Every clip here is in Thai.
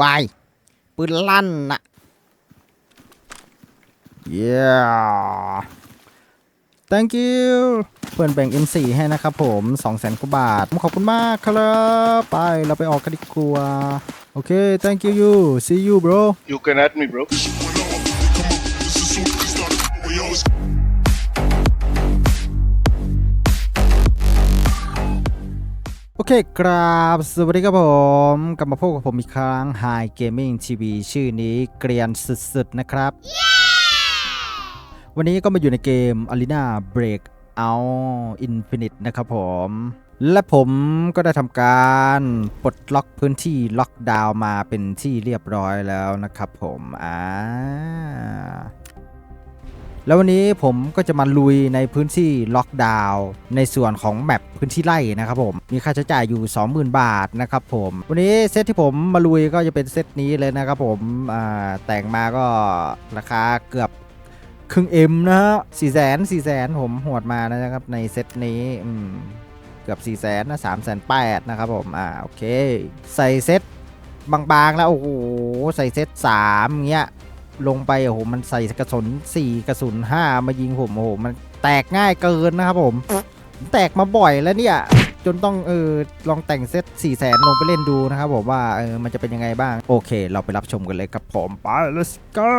วายปืนลั่นนะเย้ thank you เพื่อนแบ่ง M4 ให้นะครับผม200,000กว่าบาท ขอบคุณมากครับ ไปเราไปออกกันดีกว่า โอเค thank you you see you bro You can add me, bro. โอเคครับสวัสดีครับผม กลับมาพบกับผมอีกครั้ง High Gaming TV ชื่อนี้เกรียนสุดๆนะครับ วันนี้ก็มาอยู่ในเกม Arena Breakout Infinite นะครับผม และผมก็ได้ทำการปลดล็อกพื้นที่ล็อกดาวน์มาเป็นที่เรียบร้อยแล้วนะครับผม อ่า แล้ววันนี้ผมก็จะมาลุยในพื้นที่ล็อกดาวน์ในส่วนของแมปพื้นที่ไร่นะครับผมมีค่าใช้จ่ายอยู่ 20,000 บาทนะครับผมวันนี้เซตที่ผมมาลุยก็จะเป็นเซตนี้เลยนะครับผมแต่งมาก็ราคาเกือบครึ่งเอ็มนะฮะสี่แสนสี่แสนผมหวดมานะครับในเซตนี้เกือบ4ี่แสนนะสามแสนแปดนะครับผมอ่าโอเค ใส่เซตบางๆแล้วโอ้โหใส่เซตสามเงี้ย ลงไปโอ้โหมันใส่กระสุน4กระสุน5มายิงผมโอ้โหมันแตกง่ายเกินนะครับผมแตกมาบ่อยแล้วเนี่ย จนต้องเออลองแต่งเซต4 0 0แสนลงไปเล่นดูนะครับผมว่าเออมันจะเป็นยังไงบ้าง โอเค เราไปรับชมกันเลยครับผมไป let's go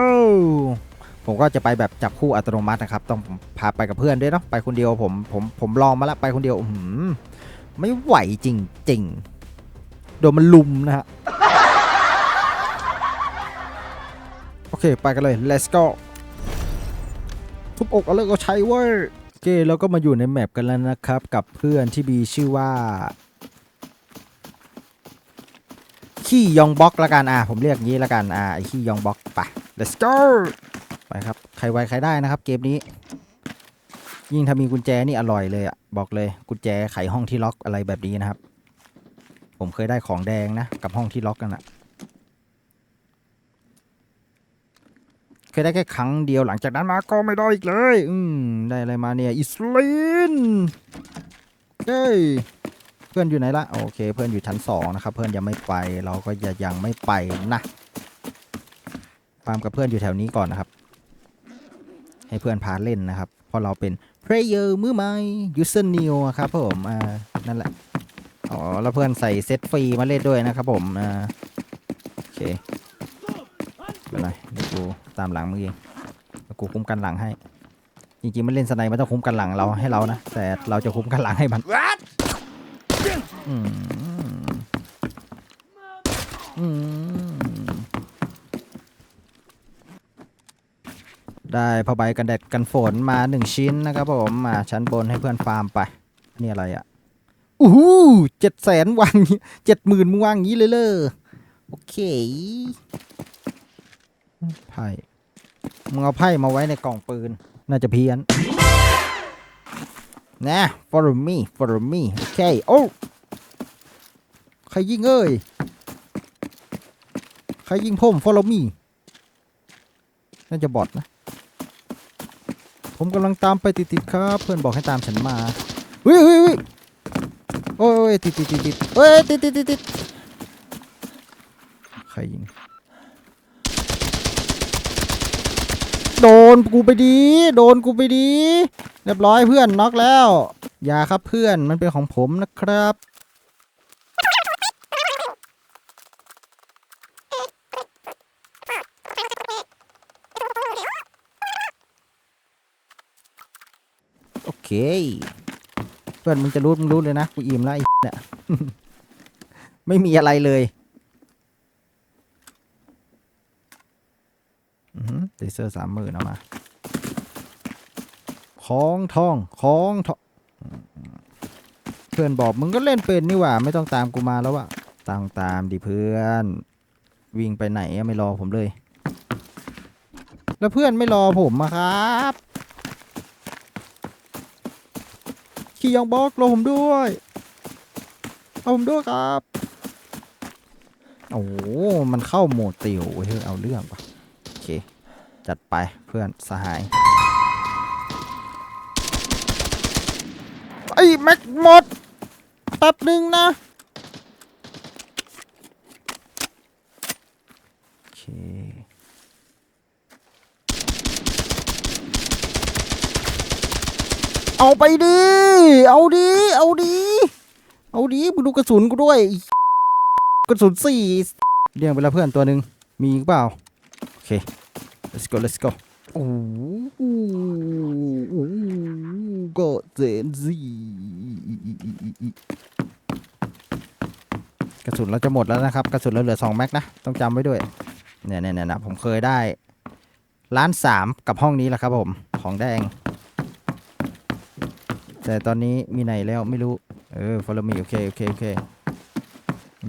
ผมก็จะไปแบบจับคู่อัตโนมัตินะครับ ต้องพาไปกับเพื่อนด้วยเนาะไปคนเดียวผมผมผมลองมาล้วไปคนเดียวอื้อหือไม่ไหวจริงๆโดนมันลุมนะฮะ โอ เค ไปกันเลย let's go ทุบอกเอาเลิกเอาใช้เว้ยโอเคเราก็มาอยู่ในแมปกันแล้วนะครับ กับเพื่อนที่มีชื่อว่าขี้ยองบ็อกละกันอะผมเรียกงี้ละกันอะไอขี้ยองบ็อกไป let's go ไปครับใครไวใครได้นะครับ เกมนี้ ยิ่งถ้ามีกุญแจนี่อร่อยเลยอะบอกเลยกุญแจไขห้องที่ล็อกอะไรแบบนี้นะครับ ผมเคยได้ของแดงนะ กับห้องที่ล็อกกันอะ เค ยได้แค่ครั้งเดียวหลังจากนั้นมาก็ไม่ได้อีกเลย อืม ได้อะไรมาเนี่ย อิสลินเฮ้เพื่อนอยู่ไหนละ โอเค เพื่อนอยู่ชั้นสองนะครับ เพื่อนยังไม่ไป เราก็ยยังไม่ไปนะฟาร์มกับเพื่อนอยู่แถวนี้ก่อนนะครับ ให้เพื่อนพาเล่นนะครับ เพราะเราเป็นเพลเยอร์มือใหม่ user new อะครับผม อ่า นั่นแหละ อ๋อ แล้วเพื่อนใส่เซตฟรีมาเล่นด้วยนะครับผม อ่า โอเคเป็นไรเดี๋ยวกู ตามหลังมึงเองเดี๋ยวกูคุ้มกันหลังให้ จริงๆมันเล่นสไนด์มันต้องคุ้มกันหลังเราให้เรานะ แต่เราจะคุ้มกันหลังให้มันอืมอืมได้ผ้าใบกันแดดกันฝนมาหนึ่งชิ้นนะครับผมมาชั้นบนให้เพื่อนฟาร์มไป นี่อะไรอะอู้หูเจ็ดแสนวางเจ็ดหมื่นมึงวางอย่างนี้เลยเลยโอเคไพ่ มึงเอาไพ่มาไว้ในกล่องปืน น่าจะเพี้ยน นะ follow me follow me โอเค โอ้ ใครยิงเอ้ย ใครยิงผม follow me น่าจะบอทนะ ผมกำลังตามไปติดๆครับ เพื่อนบอกให้ตามฉันมาเฮ้ยเฮ้ยเฮ้ยโอ้ยติดติดติดติดเฮ้ยติดติดติดติดใครยิง โดนกูไปดี โดนกูไปดี เรียบร้อยเพื่อนน็อกแล้ว อย่าครับเพื่อนมันเป็นของผมนะครับ โอเค เพื่อนมึงจะรู้มึงรู้เลยนะ กูอิ่มแล้วไอ้เนี่ยไม่มีอะไรเลยอือหือ เซอร์สามหมื่นเอามา ของทอง ของทอง เพื่อนบอกมึงก็เล่นเป็นนี่หว่า ไม่ต้องตามกูมาแล้วอะตามตามดิเพื่อน วิ่งไปไหนไม่รอผมเลย แล้วเพื่อนไม่รอผมอะครับขี่ยองบล็อกรอผมด้วย เอาผมด้วยครับ โอ้โหมันเข้าโหมดติวเว้ยเฮ้ย เอาเรื่องปะโอเค จัดไปเพื่อนสหายไอ้แม็กหมดแป๊บหนึ่งนะเอาไปดิ เอาดิ เอาดิ เอาดิมึงดูกระสุนกูด้วย กระสุนสี่เรียงไปแล้วเพื่อนตัวหนึ่งมีอีกเปล่า โอเค let's go let's go โอ้โหก็เจนซีกระสุนเราจะหมดแล้วนะครับ กระสุนเราเหลือสองแม็กนะ ต้องจำไว้ด้วย เนี่ยเนี่ยเนี่ยนะผมเคยได้ล้านสามกับห้องนี้แหละครับผม ของแดง แต่ตอนนี้มีไหนแล้วไม่รู้ เออ follow me โอเคโอเคโอเค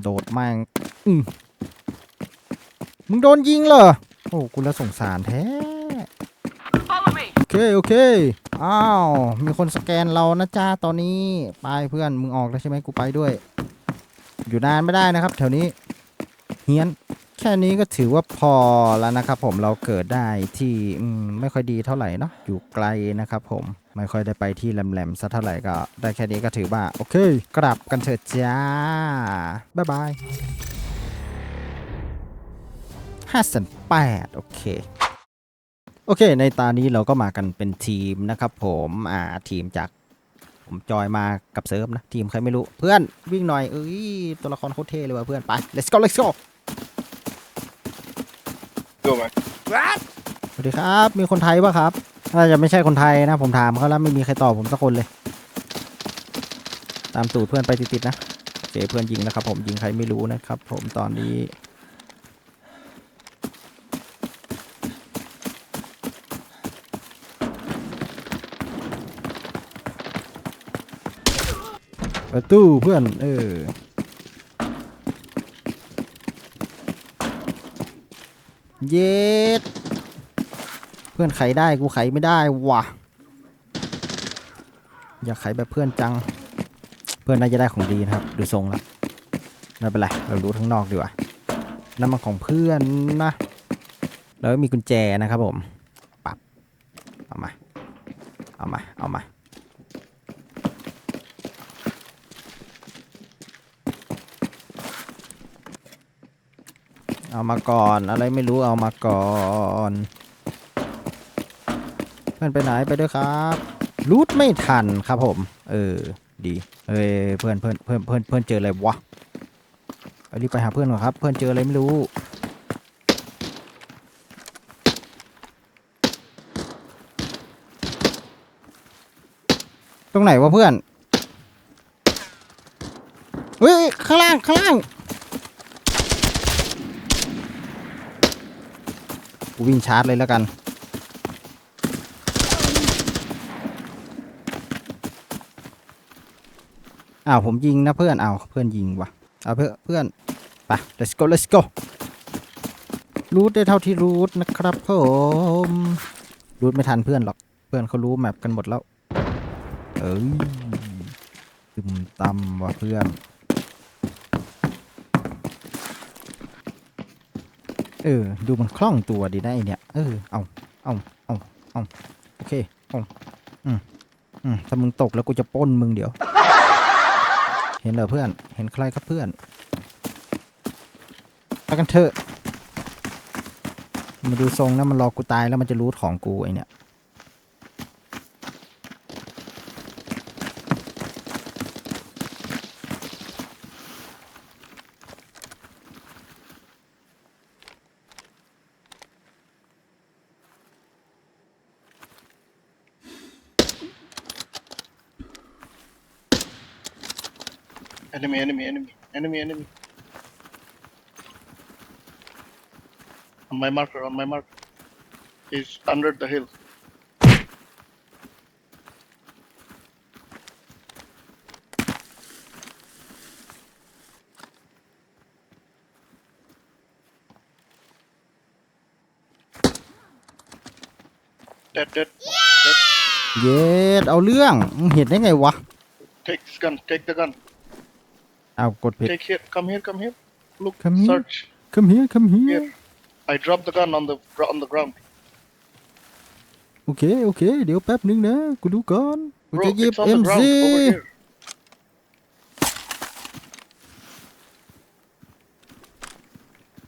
โดดแม่งอืมมึงโดนยิงเหรอ โอ้กูแล้วสงสารแท้ Follow me. โอเค โอเค อ้าว มีคนสแกนเรานะจ้าตอนนี้ ไปเพื่อน มึงออกแล้วใช่ไหมกูไปด้วย อยู่นานไม่ได้นะครับ แถวนี้ เฮียน แค่นี้ก็ถือว่าพอแล้วนะครับผม เราเกิดได้ที่อืมไม่ค่อยดีเท่าไหร่เนาะ อยู่ไกลนะครับผม ไม่ค่อยได้ไปที่แหลมๆสักเท่าไหร่ก็ ได้แค่นี้ก็ถือว่า โอเค กลับกันเถิดจ้า บ๊ายบาย ห้าสันแปดโอเค โอเค ในตานี้เราก็มากันเป็นทีมนะครับผมอ่าทีมจากผมจอยมากับเซิร์ฟนะ ทีมใครไม่รู้เพื่อนวิ่งหน่อย เอ้ย ตัวละครโคตรเท่เลยว่ะเพื่อนไป let's go let's go Go, man. สวัสดีครับ มีคนไทยปะครับน่าจะไม่ใช่คนไทยนะ ผมถามเขาแล้วไม่มีใครตอบผมสักคนเลย ตามตูดเพื่อนไปติดๆนะเจเพื่อนยิงนะครับผมยิงใครไม่รู้นะครับผมตอนนี้ ประตูเพื่อน เออเย็ดเพื่อนไขได้กูไขไม่ได้ว่ะ อยากไขแบบเพื่อนจัง เพื่อนน่าจะได้ของดีนะครับ ดูทรงแล้วไม่เป็นไรเรารู้ทั้งนอกดีกว่านั่นมันของเพื่อนนะ แล้วมีกุญแจนะครับผมปับเอามา เอามา เอามา เอามาก่อน อะไรไม่รู้เอามาก่อนเพื่อนไปไหนไปด้วยครับรูทไม่ทันครับผม เออ ดีเอ้ยเพื่อนเพื่อนเพื่อนเพื่อนเพื่อนเจออะไรวะเอารีบไปหาเพื่อนก่อนครับ เพื่อนเจออะไรไม่รู้ตรงไหนวะเพื่อนเฮ้ยข้างล่างข้างล่าง กูวิ่งชาร์จเลยแล้วกัน อ้าวผมยิงนะเพื่อนอ้าวเพื่อนยิงว่ะเอาเพื่อนเพื่อนไป let's go let's go รูทได้เท่าที่รูทนะครับผมรูทไม่ทันเพื่อนหรอก เพื่อนเขารู้แมปกันหมดแล้ว เอ้ยตึมตำว่ะเพื่อน เออ ดูมันคล่องตัวดีได้เนี่ย เออ เอา เอา เอา เอา โอเคเอาอืม อืม ถ้ามึงตกแล้วกูจะป้นมึงเดี๋ยว เห็นเหรอเพื่อน เห็นใครครับเพื่อนไปกันเถอะ มาดูทรงนะมันรอกูตายแล้วมันจะรู้ของกูไอเนี่ย Enemy, enemy, enemy, enemy, enemy. On my marker, on my marker. He's under the hill. Dead, dead. dead. เย็ด เอาเรื่องมึงเห็นได้ไงวะ Take this gun, take the gun. เอากดผิด Take here, come here, come here. Look, Come here? search. come here come here Here. I dropped the gun on the on the ground. โอเค โอเค เดี๋ยวแป๊บนึงนะ กูดูก่อน กู Bro, จะหยิบ it's on the MZ ground over here.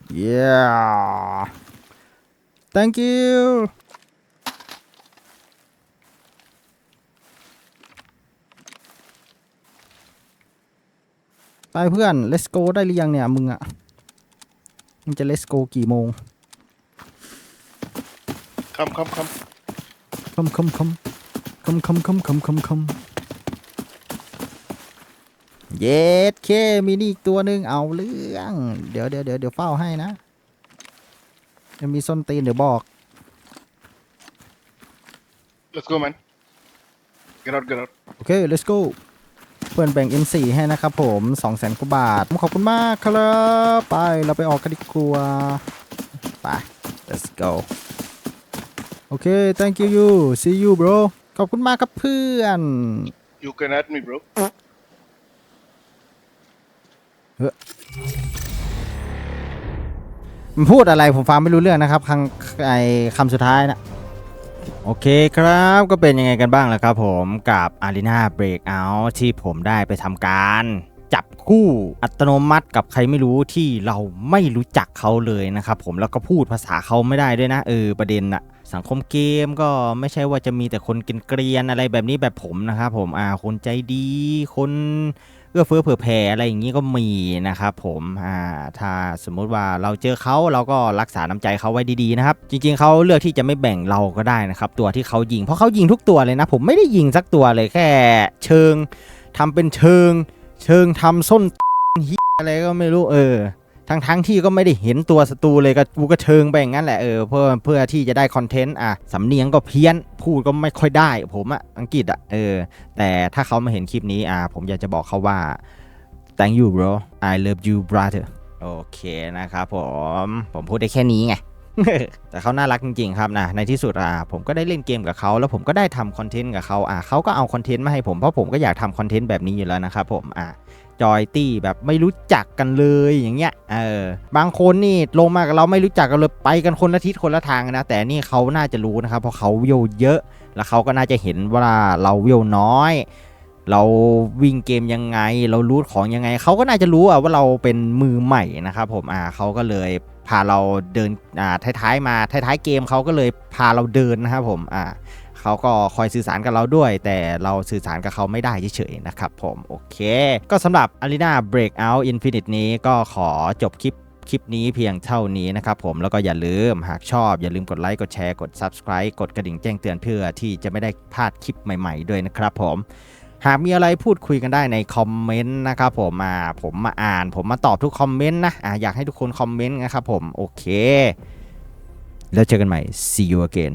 อ yeah thank you ไปเพื่อน let's go ได้หรือยังเนี่ย มึงอะมึงจะ let's go กี่โมง Come, come, come. คำคำคำคำคำคำคำคำคำเย็ดเคมีนี่อีกตัวหนึ่งเอาเรื่อง เดี๋ยวเดี๋ยวเดี๋ยวเดี๋ยวเฝ้าให้นะยังมีส้นตีนเดี๋ยวบอก Let's go, man. Get out, get out. โอเค let's go เพื่อนแบ่ง M4 ให้นะครับผม2 0 0แสนกว่าบาท ขอบคุณมากครับ ไปเราไปออกกันดีกว่าไป let's go โอเค thank you you see you bro ขอบคุณมากครับเพื่อน You can add me, bro. มันพูดอะไรผมฟังไม่รู้เรื่องนะครับคำไอคำสุดท้ายนะ โอเคครับก็เป็นยังไงกันบ้างล่ะครับผมกับ Arena Breakout ที่ผมได้ไปทำการจับคู่อัตโนมัติกับใครไม่รู้ที่เราไม่รู้จักเขาเลยนะครับผมแล้วก็พูดภาษาเขาไม่ได้ด้วยนะเออประเด็นอะสังคมเกมก็ไม่ใช่ว่าจะมีแต่คนเกรียนอะไรแบบนี้แบบผมนะครับผมอ่าคนใจดีคน เอื้อเฟื้อเผื่อแผ่อะไรอย่างนี้ก็มีนะครับผมอ่าถ้าสมมุติว่าเราเจอเขาเราก็รักษาน้ำใจเขาไว้ดีๆนะครับ จริง ๆเขาเลือกที่จะไม่แบ่งเราก็ได้นะครับ ตัวที่เขายิงเพราะเขายิงทุกตัวเลยนะ ผมไม่ได้ยิงสักตัวเลยแค่ เชิงทำเป็นเชิง เชิงทำส้นอะไรก็ไม่รู้เออ ทั้งทั้งที่ก็ไม่ได้เห็นตัวศัตรูเลยก็กูก็เชิงไปอย่างนั้นแหละเออเพื่อเพื่อที่จะได้คอนเทนต์อะสำเนียงก็เพี้ยนพูดก็ไม่ค่อยได้ ผมอะอังกฤษอะเออ แต่ถ้าเขามาเห็นคลิปนี้อ่าผมอยากจะบอกเขาว่า thank you bro I love you brother โอเคนะครับผมผมพูดได้แค่นี้ไงแต่เขาน่ารักจริงๆครับนะในที่สุดอะผมก็ได้เล่นเกมกับเขาแล้วผมก็ได้ทำคอนเทนต์กับเขาอะเขาก็เอาคอนเทนต์มาให้ผมเพราะผมก็อยากทำคอนเทนต์แบบนี้อยู่แล้วนะครับผมอะ จอยตี้แบบไม่รู้จักกันเลยอย่างเงี้ยเออบางคนนี่ลงมากับเราไม่รู้จักกันเลยไปกันคนละทิศคนละทางนะ แต่นี่เขาน่าจะรู้นะครับเพราะเขาวิวเยอะ แล้วเขาก็น่าจะเห็นว่าเราวิวน้อย เราวิ่งเกมยังไง เรารูทของยังไง เขาก็น่าจะรู้อะว่าเราเป็นมือใหม่นะครับผมอ่าเขาก็เลยพาเราเดินอ่าท้ายๆมาท้ายๆเกมเขาก็เลยพาเราเดินนะครับผมอ่า เขาก็คอยสื่อสารกับเราด้วย แต่เราสื่อสารกับเขาไม่ได้เฉยๆนะครับผมโอเค ก็สำหรับ Arena Breakout Infinite นี้ก็ขอจบคลิปคลิปนี้เพียงเท่านี้นะครับผมแล้วก็อย่าลืมหากชอบ อย่าลืมกดไลค์กดแชร์กด Subscribe กดกระดิ่งแจ้งเตือนเพื่อที่จะไม่ได้พลาดคลิปใหม่ ๆ ด้วยนะครับผมหากมีอะไรพูดคุยกันได้ในคอมเมนต์นะครับผมมาผมมาอ่าน ผมมาตอบทุกคอมเมนต์นะอะอยากให้ทุกคนคอมเมนต์นะครับผมโอเค แล้วเจอกันใหม่ see you again